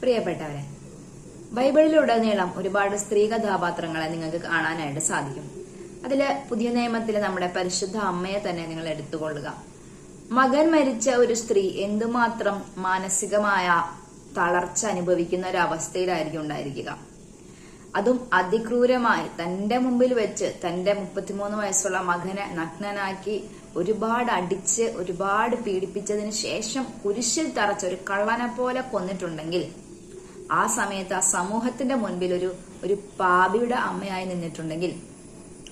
പ്രിയപ്പെട്ടവരെ ബൈബിളിലുടനീളം ഒരുപാട് സ്ത്രീ കഥാപാത്രങ്ങളെ നിങ്ങൾക്ക് കാണാനായിട്ട് സാധിക്കും. അതിൽ പുതിയ നിയമത്തിൽ നമ്മുടെ പരിശുദ്ധ അമ്മയെ തന്നെ നിങ്ങൾ എടുത്തുകൊള്ളുക. മകൻ മരിച്ച ഒരു സ്ത്രീ എന്തുമാത്രം മാനസികമായ തളർച്ച അനുഭവിക്കുന്ന ഒരു അവസ്ഥയിലായിരിക്കും ഉണ്ടായിരിക്കുക. അതും അതിക്രൂരമായി തന്റെ മുമ്പിൽ വെച്ച് തന്റെ മുപ്പത്തിമൂന്ന് വയസ്സുള്ള മകനെ നഗ്നനാക്കി ഒരുപാട് അടിച്ച് ഒരുപാട് പീഡിപ്പിച്ചതിന് ശേഷം കുരിശിൽ തറച്ച ഒരു കള്ളനെ പോലെ കൊന്നിട്ടുണ്ടെങ്കിൽ ആ സമയത്ത് ആ സമൂഹത്തിന്റെ മുൻപിൽ ഒരു ഒരു പാപിയുടെ അമ്മയായി നിന്നിട്ടുണ്ടെങ്കിൽ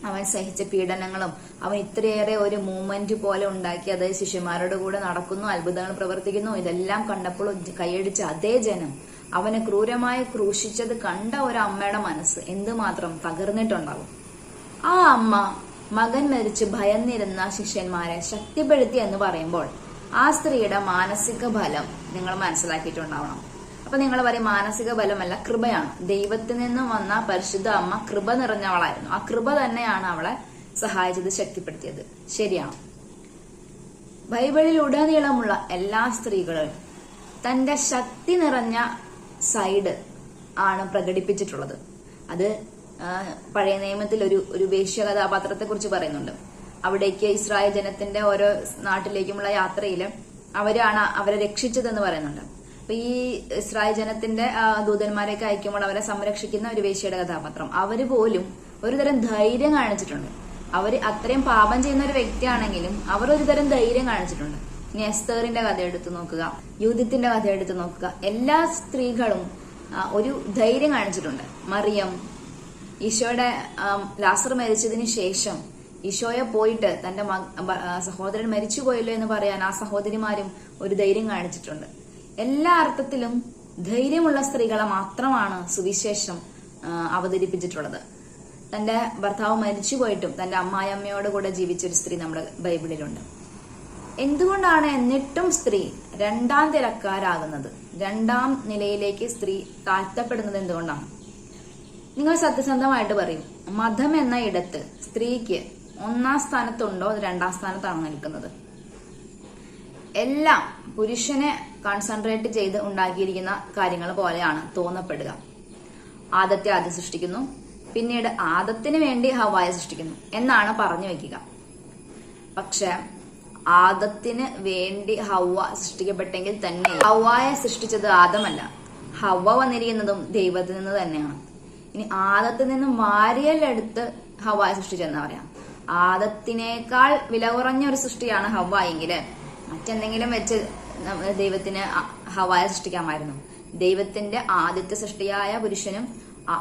അവൻ സഹിച്ച പീഡനങ്ങളും അവൻ ഇത്രയേറെ ഒരു മൂവ്മെന്റ് പോലെ ഉണ്ടാക്കി അതേ ശിഷ്യന്മാരുടെ കൂടെ നടക്കുന്നു അത്ഭുതങ്ങൾ പ്രവർത്തിക്കുന്നു. ഇതെല്ലാം കണ്ടപ്പോൾ കൈയടിച്ച അതേ ജനം അവനെ ക്രൂരമായി ക്രൂശിച്ചത് കണ്ട ഒരു അമ്മയുടെ മനസ്സ് എന്തുമാത്രം തകർന്നിട്ടുണ്ടാകും ആ അമ്മ മകൻ മരിച്ച് ഭയന്നിരുന്ന ശിഷ്യന്മാരെ ശക്തിപ്പെടുത്തി എന്ന് പറയുമ്പോൾ ആ സ്ത്രീയുടെ മാനസിക ഫലം നിങ്ങൾ മനസ്സിലാക്കിയിട്ടുണ്ടാവണം. അപ്പൊ നിങ്ങൾ പറയും മാനസിക ബലമല്ല കൃപയാണ്. ദൈവത്തിൽ നിന്നും വന്ന പരിശുദ്ധ അമ്മ കൃപ നിറഞ്ഞവളായിരുന്നു. ആ കൃപ തന്നെയാണ് അവളെ സഹായിച്ചത് ശക്തിപ്പെടുത്തിയത്. ശരിയാണ് ബൈബിളിൽ ഉടനീളമുള്ള എല്ലാ സ്ത്രീകളും തന്റെ ശക്തി നിറഞ്ഞ സൈഡ് ആണ് പ്രകടിപ്പിച്ചിട്ടുള്ളത്. അത് പഴയ നിയമത്തിൽ ഒരു ഒരു വേശ്യ കഥാപാത്രത്തെ കുറിച്ച് പറയുന്നുണ്ട്. അവിടേക്ക് ഇസ്രായേൽ ജനത്തിന്റെ ഓരോ നാട്ടിലേക്കുമുള്ള യാത്രയിൽ അവരാണ് അവരെ രക്ഷിച്ചതെന്ന് പറയുന്നുണ്ട്. അപ്പൊ ഈ ഇസ്രായേൽ ജനത്തിന്റെ ദൂതന്മാരെയൊക്കെ അയക്കുമ്പോൾ അവരെ സംരക്ഷിക്കുന്ന ഒരു വേശ്യയുടെ കഥാപാത്രം. അവർ പോലും ഒരുതരം ധൈര്യം കാണിച്ചിട്ടുണ്ട്. അവർ അത്രയും പാപം ചെയ്യുന്ന ഒരു വ്യക്തിയാണെങ്കിലും അവർ ഒരുതരം ധൈര്യം കാണിച്ചിട്ടുണ്ട്. ഇനി എസ്തേറിന്റെ കഥ എടുത്തു നോക്കുക യൂതിത്തിന്റെ കഥ എടുത്തു നോക്കുക. എല്ലാ സ്ത്രീകളും ഒരു ധൈര്യം കാണിച്ചിട്ടുണ്ട്. മറിയം ഈശോയുടെ ലാസർ മരിച്ചതിന് ശേഷം ഈശോയെ പോയിട്ട് തന്റെ സഹോദരൻ മരിച്ചുപോയല്ലോ എന്ന് പറയാൻ ആ സഹോദരിമാരും ഒരു ധൈര്യം കാണിച്ചിട്ടുണ്ട്. എല്ലാ അർത്ഥത്തിലും ധൈര്യമുള്ള സ്ത്രീകളെ മാത്രമാണ് സുവിശേഷം അവതരിപ്പിച്ചിട്ടുള്ളത്. തന്റെ ഭർത്താവ് മരിച്ചു പോയിട്ടും തന്റെ അമ്മായിയമ്മയോട് കൂടെ ജീവിച്ചൊരു സ്ത്രീ നമ്മുടെ ബൈബിളിലുണ്ട്. എന്തുകൊണ്ടാണ് എന്നിട്ടും സ്ത്രീ രണ്ടാം തിരക്കാരാകുന്നത്? രണ്ടാം നിലയിലേക്ക് സ്ത്രീ താഴ്ത്തപ്പെടുന്നത് എന്തുകൊണ്ടാണ്? നിങ്ങൾ സത്യസന്ധമായിട്ട് പറയും മതം എന്ന ഇടത്ത് സ്ത്രീക്ക് ഒന്നാം സ്ഥാനത്തുണ്ടോ രണ്ടാം സ്ഥാനത്താണോ നിൽക്കുന്നത്? എല്ലാം പുരുഷനെ കോൺസെൻട്രേറ്റ് ചെയ്ത് ഉണ്ടാക്കിയിരിക്കുന്ന കാര്യങ്ങൾ പോലെയാണ് തോന്നപ്പെടുക. ആദത്തെ ആദ്യം സൃഷ്ടിക്കുന്നു. പിന്നീട് ആദത്തിന് വേണ്ടി ഹവായ സൃഷ്ടിക്കുന്നു എന്നാണ് പറഞ്ഞു വെക്കുക. പക്ഷെ ആദത്തിന് വേണ്ടി ഹവ സൃഷ്ടിക്കപ്പെട്ടെങ്കിൽ തന്നെ ഹവായ സൃഷ്ടിച്ചത് ആദമല്ല. ഹവ വന്നിരിക്കുന്നതും ദൈവത്തിൽ നിന്ന് തന്നെയാണ്. ഇനി ആദത്തിൽ നിന്നും മാരിയലെടുത്ത് ഹവായ സൃഷ്ടിച്ചെന്ന് പറയാം. ആദത്തിനേക്കാൾ വില കുറഞ്ഞ ഒരു സൃഷ്ടിയാണ് ഹവ മറ്റെന്തെങ്കിലും വെച്ച് ദൈവത്തിന് ഹവായ സൃഷ്ടിക്കാമായിരുന്നു. ദൈവത്തിന്റെ ആദ്യത്തെ സൃഷ്ടിയായ പുരുഷനും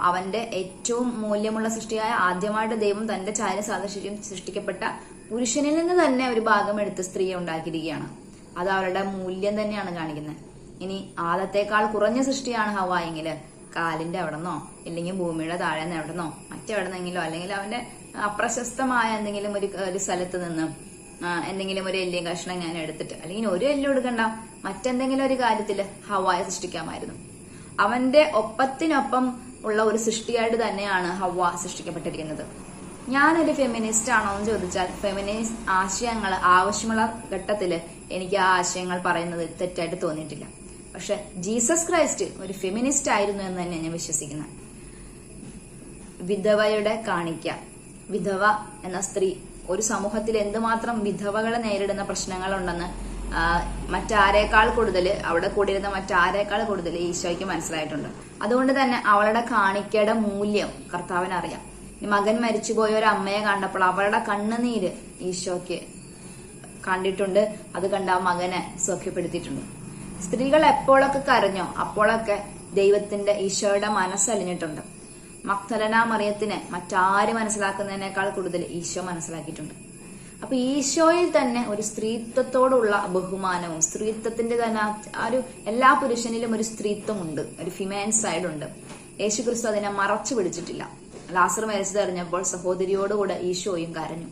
അവന്റെ ഏറ്റവും മൂല്യമുള്ള സൃഷ്ടിയായ ആദ്യമായിട്ട് ദൈവം തന്റെ ചായ സാദൃശ്യം സൃഷ്ടിക്കപ്പെട്ട പുരുഷനിൽ നിന്ന് തന്നെ ഒരു ഭാഗം എടുത്ത് സ്ത്രീയെ ഉണ്ടാക്കിയിരിക്കുകയാണ്. അത് അവരുടെ മൂല്യം തന്നെയാണ് കാണിക്കുന്നത്. ഇനി ആദത്തേക്കാൾ കുറഞ്ഞ സൃഷ്ടിയാണ് ഹവായെങ്കിൽ കാലിന്റെ അവിടെന്നോ ഇല്ലെങ്കിൽ ഭൂമിയുടെ താഴെ നിന്ന് എവിടെന്നോ മറ്റെവിടെന്നെങ്കിലോ അല്ലെങ്കിൽ അവന്റെ അപ്രശസ്തമായ എന്തെങ്കിലും ഒരു ഒരു സ്ഥലത്ത് നിന്ന് എന്തെങ്കിലും ഒരു എല്ലിയും കഷ്ണം ഞാൻ എടുത്തിട്ട് അല്ലെങ്കിൽ ഒരു എല്ലും എടുക്കണ്ട. മറ്റെന്തെങ്കിലും ഒരു കാര്യത്തിൽ ഹവായ സൃഷ്ടിക്കാമായിരുന്നു. അവന്റെ ഒപ്പത്തിനൊപ്പം ഉള്ള ഒരു സൃഷ്ടിയായിട്ട് തന്നെയാണ് ഹവ സൃഷ്ടിക്കപ്പെട്ടിരിക്കുന്നത്. ഞാനൊരു ഫെമിനിസ്റ്റ് ആണോ എന്ന് ചോദിച്ചാൽ ഫെമിനിസ്റ്റ് ആശയങ്ങൾ ആവശ്യമുള്ള ഘട്ടത്തിൽ എനിക്ക് ആ ആശയങ്ങൾ പറയുന്നത് തെറ്റായിട്ട് തോന്നിയിട്ടില്ല. പക്ഷെ ജീസസ് ക്രൈസ്റ്റ് ഒരു ഫെമിനിസ്റ്റ് ആയിരുന്നു എന്ന് തന്നെ ഞാൻ വിശ്വസിക്കുന്നത്. വിധവയുടെ കാണിക്ക വിധവ എന്ന സ്ത്രീ ഒരു സമൂഹത്തിൽ എന്തുമാത്രം വിധവകളെ നേരിടുന്ന പ്രശ്നങ്ങളുണ്ടെന്ന് മറ്റാരേക്കാൾ കൂടുതൽ അവിടെ കൂടിയിരുന്ന മറ്റാരേക്കാൾ കൂടുതൽ ഈശോയ്ക്ക് മനസ്സിലായിട്ടുണ്ട്. അതുകൊണ്ട് തന്നെ അവളുടെ കാണിക്കയുടെ മൂല്യം കർത്താവിന് അറിയാം മകൻ മരിച്ചുപോയ ഒരു അമ്മയെ കണ്ടപ്പോൾ അവളുടെ കണ്ണുനീര് ഈശോയ്ക്ക് കണ്ടിട്ടുണ്ട്. അത് കണ്ട ആ മകനെ സൗഖ്യപ്പെടുത്തിയിട്ടുണ്ട്. സ്ത്രീകൾ എപ്പോഴൊക്കെ കരഞ്ഞോ അപ്പോഴൊക്കെ ദൈവത്തിന്റെ ഈശോയുടെ മനസ്സലിഞ്ഞിട്ടുണ്ട്. മക്തലന മറിയത്തിന് മറ്റാര് മനസ്സിലാക്കുന്നതിനേക്കാൾ കൂടുതൽ ഈശോ മനസ്സിലാക്കിയിട്ടുണ്ട്. അപ്പൊ ഈശോയിൽ തന്നെ ഒരു സ്ത്രീത്വത്തോടുള്ള ബഹുമാനവും സ്ത്രീത്വത്തിന്റെ തന്നെ ആ- ഒരു എല്ലാ പുരുഷനിലും ഒരു സ്ത്രീത്വമുണ്ട് ഒരു ഫിമൈൻ സൈഡ് ഉണ്ട്. യേശു ക്രിസ്തു അതിനെ മറച്ചു പിടിച്ചിട്ടില്ല. ലാസർ മരിച്ചതറിഞ്ഞപ്പോൾ സഹോദരിയോടുകൂടെ ഈശോയും കരഞ്ഞു.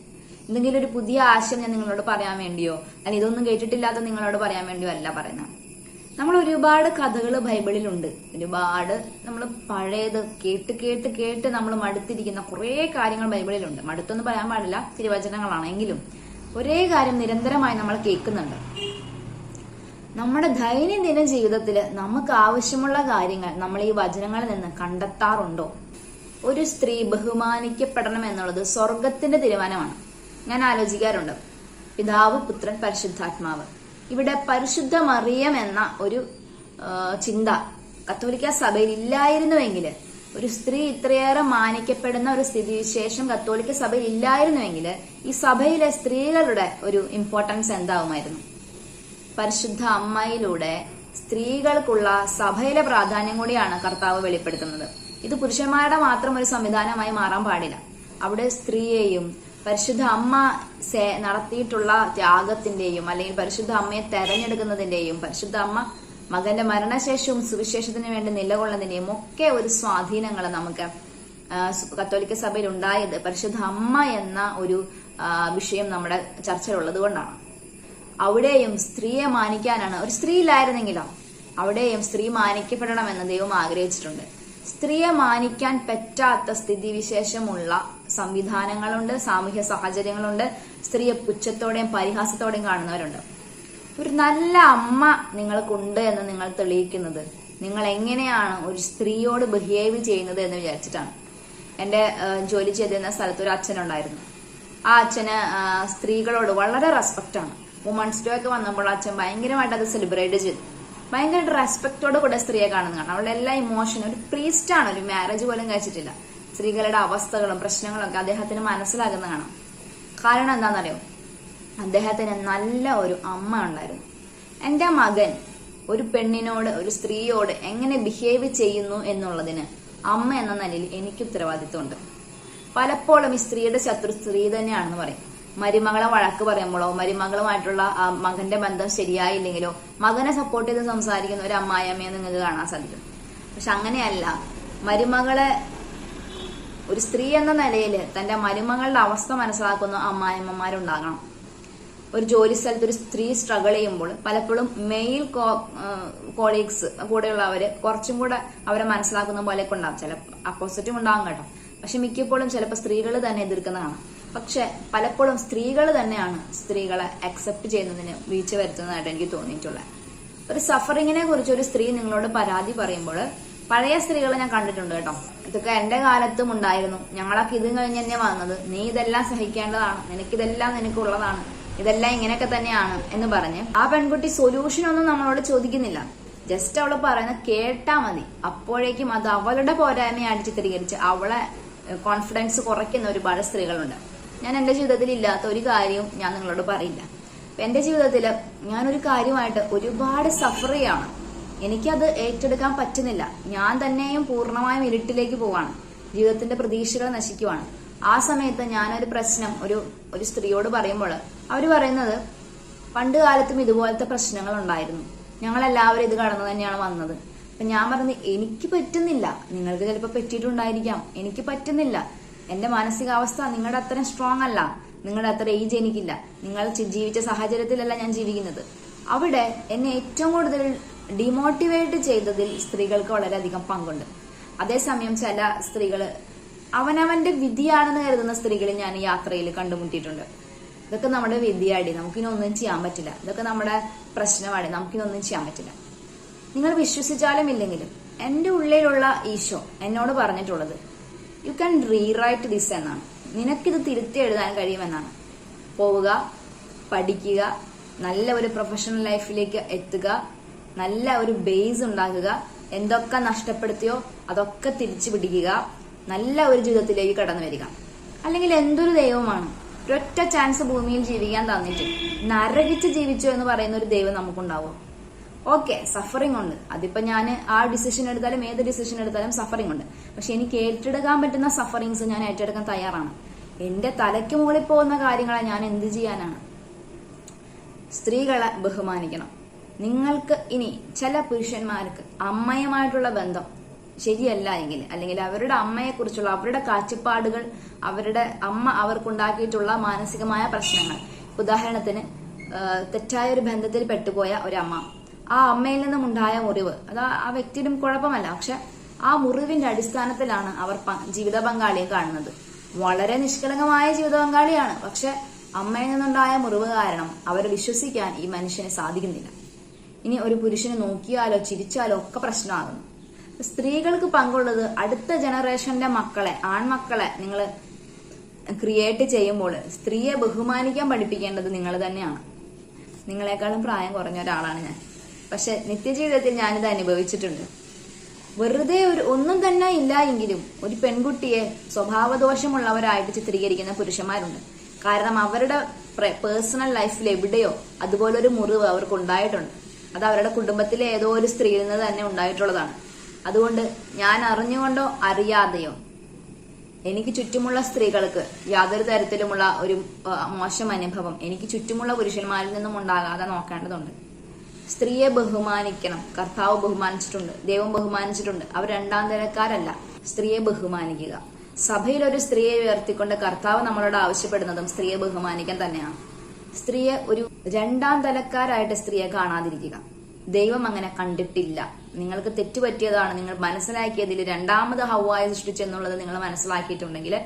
എന്തെങ്കിലും ഒരു പുതിയ ആശയം ഞാൻ നിങ്ങളോട് പറയാൻ വേണ്ടിയോ? അല്ലെങ്കിൽ ഇതൊന്നും കേട്ടിട്ടില്ലാത്ത നിങ്ങളോട് പറയാൻ വേണ്ടിയോ അല്ല പറയുന്നത്. നമ്മൾ ഒരുപാട് കഥകൾ ബൈബിളിലുണ്ട്. ഒരുപാട് നമ്മൾ പഴയത് കേട്ട് കേട്ട് കേട്ട് നമ്മൾ മടുത്തിരിക്കുന്ന കുറേ കാര്യങ്ങൾ ബൈബിളിലുണ്ട്. മടുത്തൊന്നും പറയാൻ പാടില്ല. തിരുവചനങ്ങളാണെങ്കിലും ഒരേ കാര്യം നിരന്തരമായി നമ്മൾ കേൾക്കുന്നുണ്ട്. നമ്മുടെ ദൈനംദിന ജീവിതത്തിൽ നമുക്ക് ആവശ്യമുള്ള കാര്യങ്ങൾ നമ്മൾ ഈ വചനങ്ങളിൽ നിന്ന് കണ്ടെത്താറുണ്ടോ? ഒരു സ്ത്രീ ബഹുമാനിക്കപ്പെടണം എന്നുള്ളത് സ്വർഗത്തിന്റെ തീരുമാനമാണ്. ഞാൻ ആലോചിക്കാറുണ്ട്. പിതാവ് പുത്രൻ പരിശുദ്ധാത്മാവ്. ഇവിടെ പരിശുദ്ധ മറിയം എന്ന ഒരു ചിന്ത കത്തോലിക്ക സഭയിൽ ഇല്ലായിരുന്നുവെങ്കിൽ ഒരു സ്ത്രീ ഇത്രയേറെ മാനിക്കപ്പെടുന്ന ഒരു സ്ഥിതിവിശേഷം കത്തോലിക്ക സഭയിൽ ഇല്ലായിരുന്നുവെങ്കിൽ ഈ സഭയിലെ സ്ത്രീകളുടെ ഒരു ഇമ്പോർട്ടൻസ് എന്താവുമായിരുന്നു? പരിശുദ്ധ അമ്മയിലൂടെ സ്ത്രീകൾക്കുള്ള സഭയിലെ പ്രാധാന്യം കൂടിയാണ് കർത്താവ് വെളിപ്പെടുത്തുന്നത്. ഇത് പുരുഷന്മാരുടെ മാത്രം ഒരു സംവിധാനമായി മാറാൻ പാടില്ല. അവിടെ സ്ത്രീയെയും പരിശുദ്ധ അമ്മ നടത്തിയിട്ടുള്ള ത്യാഗത്തിന്റെയും അല്ലെങ്കിൽ പരിശുദ്ധ അമ്മയെ തെരഞ്ഞെടുക്കുന്നതിന്റെയും പരിശുദ്ധ അമ്മ മകന്റെ മരണശേഷവും സുവിശേഷത്തിന് വേണ്ടി നിലകൊള്ളുന്നതിന്റെയും ഒക്കെ ഒരു സ്വാധീനങ്ങൾ നമുക്ക് കത്തോലിക്ക സഭയിൽ ഉണ്ടായത് പരിശുദ്ധ അമ്മ എന്ന ഒരു വിഷയം നമ്മുടെ ചർച്ചയിലുള്ളത് കൊണ്ടാണ്. അവിടെയും സ്ത്രീയെ മാനിക്കാനാണ് ഒരു സ്ത്രീ ഇല്ലായിരുന്നെങ്കിലോ അവിടെയും സ്ത്രീ മാനിക്കപ്പെടണമെന്ന് ദൈവം ആഗ്രഹിച്ചിട്ടുണ്ട്. സ്ത്രീയെ മാനിക്കാൻ പറ്റാത്ത സ്ഥിതിവിശേഷമുള്ള സംവിധാനങ്ങളുണ്ട് സാമൂഹ്യ സാഹചര്യങ്ങളുണ്ട്. സ്ത്രീയെ പുച്ഛത്തോടെയും പരിഹാസത്തോടെയും കാണുന്നവരുണ്ട്. ഒരു നല്ല അമ്മ നിങ്ങൾക്കുണ്ട് എന്ന് നിങ്ങൾ തെളിയിക്കുന്നത്. നിങ്ങൾ എങ്ങനെയാണ് ഒരു സ്ത്രീയോട് ബിഹേവ് ചെയ്യുന്നത് എന്ന് വിചാരിച്ചിട്ടാണ്. എന്റെ ജോലി ചെയ്തിരുന്ന സ്ഥലത്ത് ഒരു അച്ഛനുണ്ടായിരുന്നു. ആ അച്ഛന് സ്ത്രീകളോട് വളരെ റെസ്പെക്റ്റ് ആണ്. വുമൺസ് ഡേ ഒക്കെ വന്നപ്പോൾ അച്ഛൻ ഭയങ്കരമായിട്ട് അത് സെലിബ്രേറ്റ് ചെയ്തു. ഭയങ്കര റെസ്പെക്ടോട് കൂടെ സ്ത്രീയെ കാണുന്നതാണ് അവളുടെ എല്ലാ ഇമോഷനും ഒരു പ്രീസ്റ്റ് ആണ് ഒരു മാരേജ് പോലും കഴിച്ചിട്ടില്ല. സ്ത്രീകളുടെ അവസ്ഥകളും പ്രശ്നങ്ങളും ഒക്കെ അദ്ദേഹത്തിന് മനസ്സിലാകുന്ന കാണാം. കാരണം എന്താണെന്നറിയോ? അദ്ദേഹത്തിന് നല്ല ഒരു അമ്മ ഉണ്ടായിരുന്നു. എന്റെ മകൻ ഒരു പെണ്ണിനോട് ഒരു സ്ത്രീയോട് എങ്ങനെ ബിഹേവ് ചെയ്യുന്നു എന്നുള്ളതിന് അമ്മ എന്ന നിലയിൽ എനിക്ക് ഉത്തരവാദിത്വമുണ്ട്. പലപ്പോഴും ഈ സ്ത്രീയുടെ ശത്രു സ്ത്രീ തന്നെയാണെന്ന് പറയും. മരുമകളെ വഴക്ക് പറയുമ്പോഴോ മരുമകളുമായിട്ടുള്ള മകന്റെ ബന്ധം ശരിയായില്ലെങ്കിലോ മകനെ സപ്പോർട്ട് ചെയ്ത് സംസാരിക്കുന്ന ഒരു അമ്മായിയമ്മയെ നിങ്ങൾക്ക് കാണാൻ സാധിക്കും. പക്ഷെ അങ്ങനെയല്ല. മരുമകളെ ഒരു സ്ത്രീ എന്ന നിലയിൽ തന്റെ മരുമകളുടെ അവസ്ഥ മനസ്സിലാക്കുന്ന അമ്മായിമ്മമാരുണ്ടാകണം ഒരു ജോലി സ്ഥലത്ത് ഒരു സ്ത്രീ സ്ട്രഗിൾ ചെയ്യുമ്പോൾ പലപ്പോഴും മെയിൽ കോളീഗ്സ് കൂടെയുള്ളവര് കുറച്ചും കൂടെ അവരെ മനസ്സിലാക്കുന്ന പോലെയൊക്കെ ഉണ്ടാവും. ചില അപ്പോസിറ്റും ഉണ്ടാകും കേട്ടോ. പക്ഷെ മിക്കപ്പോഴും ചിലപ്പോൾ സ്ത്രീകൾ തന്നെ എതിർക്കുന്നതാണ്. പക്ഷെ പലപ്പോഴും സ്ത്രീകൾ തന്നെയാണ് സ്ത്രീകളെ അക്സെപ്റ്റ് ചെയ്യുന്നതിന് വീഴ്ച വരുത്തുന്നതായിട്ട് എനിക്ക് തോന്നിയിട്ടുള്ളത്. ഒരു സഫറിങ്ങിനെ കുറിച്ച് ഒരു സ്ത്രീ നിങ്ങളോട് പരാതി പറയുമ്പോൾ പഴയ സ്ത്രീകളെ ഞാൻ കണ്ടിട്ടുണ്ട് കേട്ടോ. ഇതൊക്കെ എന്റെ കാലത്തും ഉണ്ടായിരുന്നു. ഞങ്ങളൊക്കെ ഇത് കഴിഞ്ഞ് തന്നെ വന്നത്. നീ ഇതെല്ലാം സഹിക്കേണ്ടതാണ്. നിനക്കിതെല്ലാം നിനക്കുള്ളതാണ്. ഇതെല്ലാം ഇങ്ങനെയൊക്കെ തന്നെയാണ് എന്ന് പറഞ്ഞ് ആ പെൺകുട്ടി സൊല്യൂഷൻ ഒന്നും നമ്മളോട് ചോദിക്കുന്നില്ല. ജസ്റ്റ് അവൾ പറയുന്നത് കേട്ടാ മതി. അപ്പോഴേക്കും അത് അവളുടെ പോരായ്മയായിട്ട് ചിത്രീകരിച്ച് അവളെ കോൺഫിഡൻസ് കുറയ്ക്കുന്ന ഒരുപാട് സ്ത്രീകളുണ്ട്. ഞാൻ എന്റെ ജീവിതത്തിൽ ഇല്ലാത്ത ഒരു കാര്യവും ഞാൻ നിങ്ങളോട് പറയില്ല. എന്റെ ജീവിതത്തിൽ ഞാൻ ഒരു കാര്യമായിട്ട് ഒരുപാട് സഫർ ചെയ്യാണ്. എനിക്കത് ഏറ്റെടുക്കാൻ പറ്റുന്നില്ല. ഞാൻ തന്നെയും പൂർണമായും ഇരുട്ടിലേക്ക് പോവാണ്. ജീവിതത്തിന്റെ പ്രതീക്ഷകൾ നശിക്കുവാണ്. ആ സമയത്ത് ഞാനൊരു പ്രശ്നം ഒരു ഒരു സ്ത്രീയോട് പറയുമ്പോൾ അവർ പറയുന്നത് പണ്ട് കാലത്തും ഇതുപോലത്തെ പ്രശ്നങ്ങൾ ഉണ്ടായിരുന്നു. ഞങ്ങളെല്ലാവരും ഇത് കടന്നു തന്നെയാണ് വന്നത്. അപ്പൊ ഞാൻ പറഞ്ഞത് എനിക്ക് പറ്റുന്നില്ല. നിങ്ങൾക്ക് ചിലപ്പോൾ പറ്റിയിട്ടുണ്ടായിരിക്കാം. എനിക്ക് പറ്റുന്നില്ല. എന്റെ മാനസികാവസ്ഥ നിങ്ങളുടെ അത്രയും സ്ട്രോങ് അല്ല. നിങ്ങളുടെ അത്ര ഏജ് എനിക്കില്ല. നിങ്ങൾ ജീവിച്ച സാഹചര്യത്തിലല്ല ഞാൻ ജീവിക്കുന്നത്. അവിടെ എന്നെ ഏറ്റവും കൂടുതൽ ഡിമോട്ടിവേറ്റ് ചെയ്തതിൽ സ്ത്രീകൾക്ക് വളരെയധികം പങ്കുണ്ട്. അതേസമയം ചില സ്ത്രീകൾ അവനവന്റെ വിധിയാണെന്ന് കരുതുന്ന സ്ത്രീകളെ ഞാൻ യാത്രയിൽ കണ്ടുമുട്ടിയിട്ടുണ്ട്. ഇതൊക്കെ നമ്മുടെ വിധിയാടി. നമുക്കിനൊന്നും ചെയ്യാൻ പറ്റില്ല. ഇതൊക്കെ നമ്മുടെ പ്രശ്നമാണ് നമുക്കിനൊന്നും ചെയ്യാൻ പറ്റില്ല. നിങ്ങൾ വിശ്വസിച്ചാലും ഇല്ലെങ്കിലും എന്റെ ഉള്ളിലുള്ള ഈശോ എന്നോട് പറഞ്ഞിട്ടുള്ളത് യു ക്യാൻ റീറൈറ്റ് ദിസ് എന്നാണ്. നിനക്കിത് തിരുത്തി എഴുതാൻ കഴിയുമെന്നാണ്. പോവുക പഠിക്കുക നല്ല ഒരു പ്രൊഫഷണൽ ലൈഫിലേക്ക് എത്തുക നല്ല ഒരു ബേസ് ഉണ്ടാക്കുക എന്തൊക്കെ നഷ്ടപ്പെടുത്തിയോ അതൊക്കെ തിരിച്ചു പിടിക്കുക നല്ല ഒരു ജീവിതത്തിലേക്ക് കടന്നു വരിക. അല്ലെങ്കിൽ എന്തൊരു ദൈവമാണ് ഒരൊറ്റ ചാൻസ് ഭൂമിയിൽ ജീവിക്കാൻ തന്നിട്ട് നരകിച്ച് ജീവിച്ചു എന്ന് പറയുന്ന ഒരു ദൈവം നമുക്കുണ്ടാവും. ഓക്കെ സഫറിംഗ് ഉണ്ട്. അതിപ്പോ ഞാൻ ആ ഡിസിഷൻ എടുത്താലും ഏത് ഡിസിഷൻ എടുത്താലും സഫറിംഗ് ഉണ്ട്. പക്ഷെ എനിക്ക് ഏറ്റെടുക്കാൻ പറ്റുന്ന സഫറിങ്സ് ഞാൻ ഏറ്റെടുക്കാൻ തയ്യാറാണ്. എന്റെ തലയ്ക്ക് മുകളിൽ പോകുന്ന കാര്യങ്ങളെ ഞാൻ എന്ത് ചെയ്യാനാണ്? സ്ത്രീകളെ ബഹുമാനിക്കണം. നിങ്ങൾക്ക് ഇനി ചില പുരുഷന്മാർക്ക് അമ്മയുമായിട്ടുള്ള ബന്ധം ശരിയല്ല എങ്കിൽ അല്ലെങ്കിൽ അവരുടെ അമ്മയെക്കുറിച്ചുള്ള അവരുടെ കാഴ്ചപ്പാടുകൾ അവരുടെ അമ്മ അവർക്കുണ്ടാക്കിയിട്ടുള്ള മാനസികമായ പ്രശ്നങ്ങൾ. ഉദാഹരണത്തിന് തെറ്റായ ഒരു ബന്ധത്തിൽ പെട്ടുപോയ ഒരമ്മ. ആ അമ്മയിൽ നിന്നും ഉണ്ടായ മുറിവ്. അത് ആ- വ്യക്തിയിലും കുഴപ്പമല്ല. പക്ഷെ ആ മുറിവിന്റെ അടിസ്ഥാനത്തിലാണ് അവർ ജീവിത പങ്കാളിയെ കാണുന്നത്. വളരെ നിഷ്കളങ്കമായ ജീവിത പങ്കാളിയാണ്. പക്ഷെ അമ്മയിൽ നിന്നുണ്ടായ മുറിവ് കാരണം അവരെ വിശ്വസിക്കാൻ ഈ മനുഷ്യനെ സാധിക്കുന്നില്ല. ഇനി ഒരു പുരുഷനെ നോക്കിയാലോ ചിരിച്ചാലോ ഒക്കെ പ്രശ്നമാകുന്നു. സ്ത്രീകൾക്ക് പങ്കുള്ളത് അടുത്ത ജനറേഷന്റെ മക്കളെ ആൺമക്കളെ നിങ്ങൾ ക്രിയേറ്റ് ചെയ്യുമ്പോൾ സ്ത്രീയെ ബഹുമാനിക്കാൻ പഠിപ്പിക്കേണ്ടത് നിങ്ങൾ തന്നെയാണ്. നിങ്ങളെക്കാളും പ്രായം കുറഞ്ഞ ഒരാളാണ് ഞാൻ. പക്ഷെ നിത്യജീവിതത്തിൽ ഞാനിത് അനുഭവിച്ചിട്ടുണ്ട്. വെറുതെ ഒരു ഒന്നും തന്നെ ഇല്ല എങ്കിലും ഒരു പെൺകുട്ടിയെ സ്വഭാവദോഷമുള്ളവരായിട്ട് ചിത്രീകരിക്കുന്ന പുരുഷന്മാരുണ്ട്. കാരണം അവരുടെ പേഴ്സണൽ ലൈഫിൽ എവിടെയോ അതുപോലൊരു മുറിവ് അവർക്ക് ഉണ്ടായിട്ടുണ്ട് അത് അവരുടെ കുടുംബത്തിലെ ഏതോ ഒരു സ്ത്രീയിൽ നിന്ന് തന്നെ ഉണ്ടായിട്ടുള്ളതാണ്. അതുകൊണ്ട് ഞാൻ അറിഞ്ഞുകൊണ്ടോ അറിയാതെയോ എനിക്ക് ചുറ്റുമുള്ള സ്ത്രീകൾക്ക് യാതൊരു തരത്തിലുമുള്ള ഒരു മോശം അനുഭവം എനിക്ക് ചുറ്റുമുള്ള പുരുഷന്മാരിൽ നിന്നും ഉണ്ടാകാതെ നോക്കേണ്ടതുണ്ട്. സ്ത്രീയെ ബഹുമാനിക്കണം. കർത്താവ് ബഹുമാനിച്ചിട്ടുണ്ട്. ദൈവം ബഹുമാനിച്ചിട്ടുണ്ട്. അവർ രണ്ടാം തരക്കാരല്ല സ്ത്രീയെ ബഹുമാനിക്കുക. സഭയിൽ ഒരു സ്ത്രീയെ ഉയർത്തിക്കൊണ്ട് കർത്താവ് നമ്മളോട് ആവശ്യപ്പെടുന്നതും സ്ത്രീയെ ബഹുമാനിക്കാൻ തന്നെയാണ് സ്ത്രീയെ ഒരു രണ്ടാം തലക്കാരായിട്ട് സ്ത്രീയെ കാണാതിരിക്കുക. ദൈവം അങ്ങനെ കണ്ടിട്ടില്ല. നിങ്ങൾക്ക് തെറ്റുപറ്റിയതാണ്. നിങ്ങൾ മനസ്സിലാക്കിയതിൽ രണ്ടാമത് ഹവായ സൃഷ്ടിച്ചെന്നുള്ളത് നിങ്ങൾ മനസ്സിലാക്കിയിട്ടുണ്ടെങ്കിൽ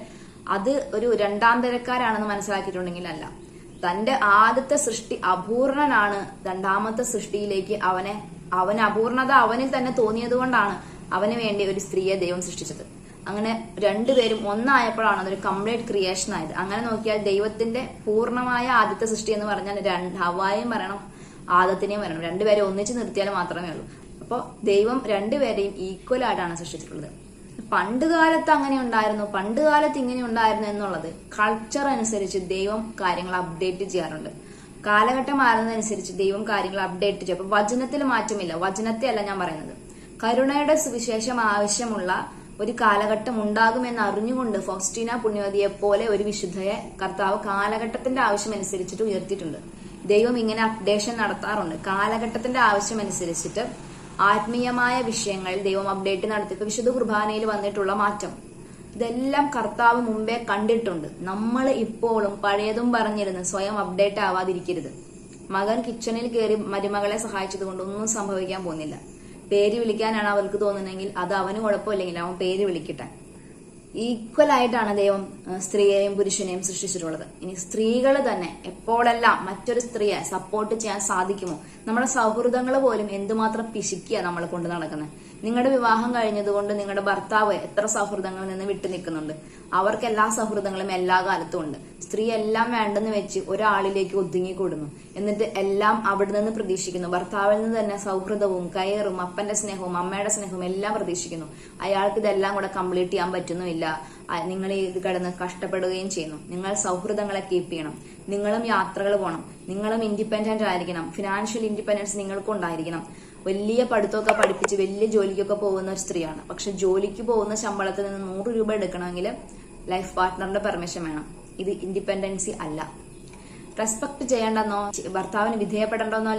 അത് ഒരു രണ്ടാം തരക്കാരാണെന്ന് മനസ്സിലാക്കിയിട്ടുണ്ടെങ്കിൽ അല്ല. തന്റെ ആദ്യത്തെ സൃഷ്ടി അപൂർണനാണ്. രണ്ടാമത്തെ സൃഷ്ടിയിലേക്ക് അവനെ അവൻ അപൂർണത അവനിൽ തന്നെ തോന്നിയതുകൊണ്ടാണ് അവന് വേണ്ടി ഒരു സ്ത്രീയെ ദൈവം സൃഷ്ടിച്ചത്. അങ്ങനെ രണ്ടുപേരും ഒന്നായപ്പോഴാണ് അതൊരു കംപ്ലീറ്റ് ക്രിയേഷൻ ആയത്. അങ്ങനെ നോക്കിയാൽ ദൈവത്തിന്റെ പൂർണമായ ആദ്യത്തെ സൃഷ്ടി എന്ന് പറഞ്ഞാൽ രണ്ട് ഹവായും വരണം ആദത്തിനെയും വരണം. രണ്ടുപേരെ ഒന്നിച്ച് നിർത്തിയാൽ മാത്രമേ ഉള്ളൂ. അപ്പോൾ ദൈവം രണ്ടുപേരെയും ഈക്വൽ ആയിട്ടാണ് സൃഷ്ടിച്ചിട്ടുള്ളത്. പണ്ട് കാലത്ത് അങ്ങനെ ഉണ്ടായിരുന്നു പണ്ട് കാലത്ത് ഇങ്ങനെ ഉണ്ടായിരുന്നു എന്നുള്ളത് കൾച്ചർ അനുസരിച്ച് ദൈവം കാര്യങ്ങൾ അപ്ഡേറ്റ് ചെയ്യാറുണ്ട്. കാലഘട്ടം മാറുന്നതനുസരിച്ച് ദൈവം കാര്യങ്ങൾ അപ്ഡേറ്റ് ചെയ്യും. അപ്പൊ വചനത്തിൽ മാറ്റമില്ല. വചനത്തെ അല്ല ഞാൻ പറയുന്നത്. കരുണയുടെ സുവിശേഷം ആവശ്യമുള്ള ഒരു കാലഘട്ടം ഉണ്ടാകുമെന്ന് അറിഞ്ഞുകൊണ്ട് ഫൗസ്റ്റീന പുണ്യവതിയെ പോലെ ഒരു വിശുദ്ധയെ കർത്താവ് കാലഘട്ടത്തിന്റെ ആവശ്യം അനുസരിച്ചിട്ട് ഉയർത്തിയിട്ടുണ്ട്. ദൈവം ഇങ്ങനെ അപ്ഡേഷൻ നടത്താറുണ്ട്. കാലഘട്ടത്തിന്റെ ആവശ്യം അനുസരിച്ചിട്ട് ആത്മീയമായ വിഷയങ്ങളിൽ ദൈവം അപ്ഡേറ്റ് നടത്തിയപ്പോൾ വിശുദ്ധ കുർബാനയിൽ വന്നിട്ടുള്ള മാറ്റം. ഇതെല്ലാം കർത്താവ് മുമ്പേ കണ്ടിട്ടുണ്ട്. നമ്മൾ ഇപ്പോഴും പഴയതും പറഞ്ഞിരുന്ന് സ്വയം അപ്ഡേറ്റ് ആവാതിരിക്കരുത്. മകൻ കിച്ചണിൽ കയറി മരുമകളെ സഹായിച്ചത് കൊണ്ട് ഒന്നും സംഭവിക്കാൻ പോകുന്നില്ല. പേര് വിളിക്കാനാണ് അവർക്ക് തോന്നുന്നതെങ്കിൽ അത് അവന് കുഴപ്പമില്ലെങ്കിൽ അവൻ പേര് വിളിക്കട്ടെ. ഈക്വൽ ആയിട്ടാണ് ദൈവം സ്ത്രീയെയും പുരുഷനെയും സൃഷ്ടിച്ചിട്ടുള്ളത്. ഇനി സ്ത്രീകൾ തന്നെ എപ്പോഴെല്ലാം മറ്റൊരു സ്ത്രീയെ സപ്പോർട്ട് ചെയ്യാൻ സാധിക്കുമോ? നമ്മുടെ സൗഹൃദങ്ങൾ പോലും എന്തുമാത്രം പിശിക്കുക നമ്മൾ കൊണ്ട് നടക്കുന്നത്. നിങ്ങളുടെ വിവാഹം കഴിഞ്ഞതുകൊണ്ട് നിങ്ങളുടെ ഭർത്താവ് എത്ര സൗഹൃദങ്ങളിൽ നിന്ന് വിട്ടു നിൽക്കുന്നുണ്ട് അവർക്ക് എല്ലാ സൗഹൃദങ്ങളും എല്ലാ കാലത്തും ഉണ്ട്. സ്ത്രീ എല്ലാം വേണ്ടെന്ന് വെച്ച് ഒരാളിലേക്ക് ഒതുങ്ങിക്കൂടുന്നു. എന്നിട്ട് എല്ലാം അവിടെ നിന്ന് പ്രതീക്ഷിക്കുന്നു. ഭർത്താവിൽ നിന്ന് തന്നെ സൗഹൃദവും കയറും അപ്പന്റെ സ്നേഹവും അമ്മയുടെ സ്നേഹവും എല്ലാം പ്രതീക്ഷിക്കുന്നു. അയാൾക്ക് ഇതെല്ലാം കൂടെ കംപ്ലീറ്റ് ചെയ്യാൻ പറ്റുന്നുമില്ല. നിങ്ങൾ ഇത് കിടന്ന് കഷ്ടപ്പെടുകയും ചെയ്യുന്നു. നിങ്ങൾ സൗഹൃദങ്ങളെ കീപ്പ് ചെയ്യണം. നിങ്ങളും യാത്രകൾ പോകണം. നിങ്ങളും ഇൻഡിപെൻഡന്റ് ആയിരിക്കണം. ഫിനാൻഷ്യൽ ഇൻഡിപെൻഡൻസ് നിങ്ങൾക്കും ഉണ്ടായിരിക്കണം. വലിയ പഠിത്തമൊക്കെ പഠിപ്പിച്ച് വലിയ ജോലിക്കൊക്കെ പോകുന്ന ഒരു സ്ത്രീയാണ്. പക്ഷെ ജോലിക്ക് പോകുന്ന ശമ്പളത്തിൽ നിന്ന് നൂറ് രൂപ എടുക്കണമെങ്കിൽ ലൈഫ് പാർട്ട്ണറിന്റെ പെർമിഷൻ വേണം. ഇത് ഇൻഡിപെൻഡൻസി അല്ല. റെസ്പെക്ട് ചെയ്യേണ്ടെന്നോ ഭർത്താവിന് വിധേയപ്പെടേണ്ടെന്നോ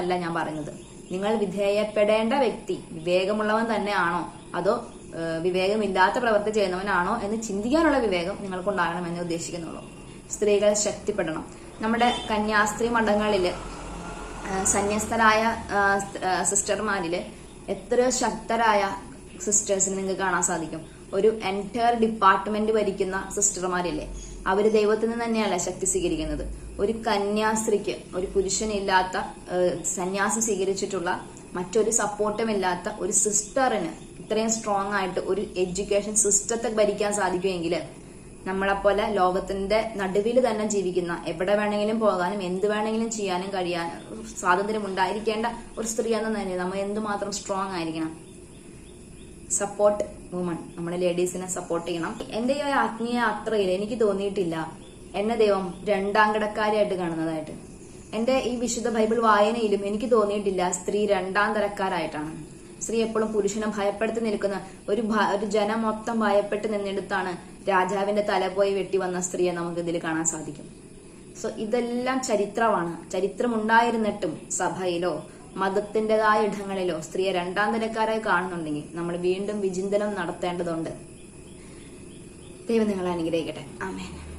അല്ല ഞാൻ പറയുന്നത് നിങ്ങൾ വിധേയപ്പെടേണ്ട വ്യക്തി വിവേകമുള്ളവൻ തന്നെയാണോ? അതോ വിവേകമില്ലാത്ത പ്രവൃത്തി ചെയ്യുന്നവനാണോ എന്ന് ചിന്തിക്കാനുള്ള വിവേകം നിങ്ങൾക്കുണ്ടാകണമെന്ന് ഉദ്ദേശിക്കുന്നുള്ളൂ. സ്ത്രീകൾ ശക്തിപ്പെടണം. നമ്മുടെ കന്യാസ്ത്രീ മഠങ്ങളിൽ സന്യസ്തരായ സിസ്റ്റർമാരിൽ എത്ര ശക്തരായ സിസ്റ്റേഴ്സിന് നിങ്ങൾക്ക് കാണാൻ സാധിക്കും. ഒരു എന്റയർ ഡിപ്പാർട്ട്മെന്റ് ഭരിക്കുന്ന സിസ്റ്റർമാരില്ലേ? അവർ ദൈവത്തിൽ നിന്ന് തന്നെയല്ല ശക്തി സ്വീകരിക്കുന്നത്. ഒരു കന്യാസ്ത്രീക്ക് ഒരു പുരുഷനില്ലാത്ത സന്യാസം സ്വീകരിച്ചിട്ടുള്ള മറ്റൊരു സപ്പോർട്ടും ഇല്ലാത്ത ഒരു സിസ്റ്ററിന് ഇത്രയും സ്ട്രോങ് ആയിട്ട് ഒരു എഡ്യൂക്കേഷൻ സിസ്റ്റത്തെ ഭരിക്കാൻ സാധിക്കുമെങ്കിൽ നമ്മളെപ്പോലെ ലോകത്തിന്റെ നടുവിൽ തന്നെ ജീവിക്കുന്ന എവിടെ വേണമെങ്കിലും പോകാനും എന്ത് വേണമെങ്കിലും ചെയ്യാനും കഴിയാനും സ്വാതന്ത്ര്യം ഉണ്ടായിരിക്കേണ്ട ഒരു സ്ത്രീ എന്ന നിലയിൽ നമ്മൾ എന്തുമാത്രം സ്ട്രോങ് ആയിരിക്കണം. സപ്പോർട്ട് വുമൺ നമ്മുടെ ലേഡീസിനെ സപ്പോർട്ട് ചെയ്യണം. എന്റെ ഈ ആത്മീയ യാത്രയിൽ എനിക്ക് തോന്നിയിട്ടില്ല എന്നെ ദൈവം രണ്ടാം കിടക്കാരിയായിട്ട് കാണുന്നതായിട്ട്. എന്റെ ഈ വിശുദ്ധ ബൈബിൾ വായനയിലും എനിക്ക് തോന്നിയിട്ടില്ല സ്ത്രീ രണ്ടാം തരക്കാരായിട്ടാണ്. സ്ത്രീ എപ്പോഴും പുരുഷനെ ഭയപ്പെടുത്തി നിൽക്കുന്ന ഒരു ഒരു ജനം മൊത്തം ഭയപ്പെട്ട് നിന്നെടുത്താണ് രാജാവിന്റെ തല പോയി വെട്ടി വന്ന സ്ത്രീയെ നമുക്ക് ഇതിൽ കാണാൻ സാധിക്കും. സോ ഇതെല്ലാം ചരിത്രമാണ്. ചരിത്രം ഉണ്ടായിരുന്നിട്ടും സഭയിലോ മതത്തിന്റെതായ ഇടങ്ങളിലോ സ്ത്രീയെ രണ്ടാം തരക്കാരായി കാണുന്നുണ്ടെങ്കിൽ നമ്മൾ വീണ്ടും വിചിന്തനം നടത്തേണ്ടതുണ്ട്. ദൈവം നിങ്ങളെ അനുഗ്രഹിക്കട്ടെ. ആമേൻ.